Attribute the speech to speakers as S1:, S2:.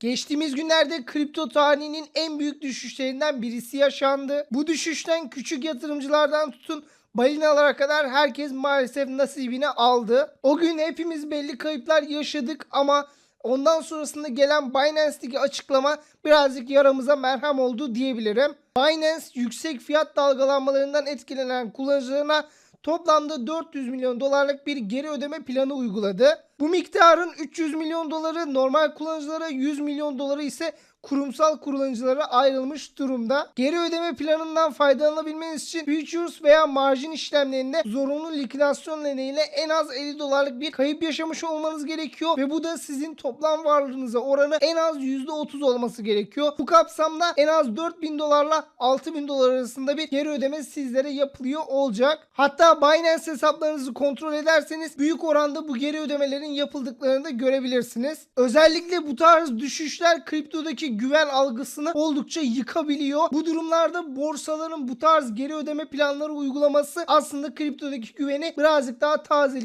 S1: Geçtiğimiz günlerde kripto tarihinin en büyük düşüşlerinden birisi yaşandı. Bu düşüşten küçük yatırımcılardan tutun balinalara kadar herkes maalesef nasibini aldı. O gün hepimiz belli kayıplar yaşadık ama ondan sonrasında gelen Binance'deki açıklama birazcık yaramıza merhem oldu diyebilirim. Binance yüksek fiyat dalgalanmalarından etkilenen kullanıcılarına toplamda 400 milyon dolarlık bir geri ödeme planı uyguladı. Bu miktarın 300 milyon doları normal kullanıcılara 100 milyon doları ise kurumsal kullanıcılara ayrılmış durumda. Geri ödeme planından faydalanabilmeniz için futures veya marjin işlemlerinde zorunlu likidasyon nedeniyle en az 50 dolarlık bir kayıp yaşamış olmanız gerekiyor ve bu da sizin toplam varlığınıza oranı en az %30 olması gerekiyor. Bu kapsamda en az 4000 dolarla 6000 dolar arasında bir geri ödeme sizlere yapılıyor olacak. Hatta Binance hesaplarınızı kontrol ederseniz büyük oranda bu geri ödemelerin yapıldıklarını da görebilirsiniz. Özellikle bu tarz düşüşler kriptodaki güven algısını oldukça yıkabiliyor. Bu durumlarda borsaların bu tarz geri ödeme planları uygulaması aslında kriptodaki güveni birazcık daha tazeliyor.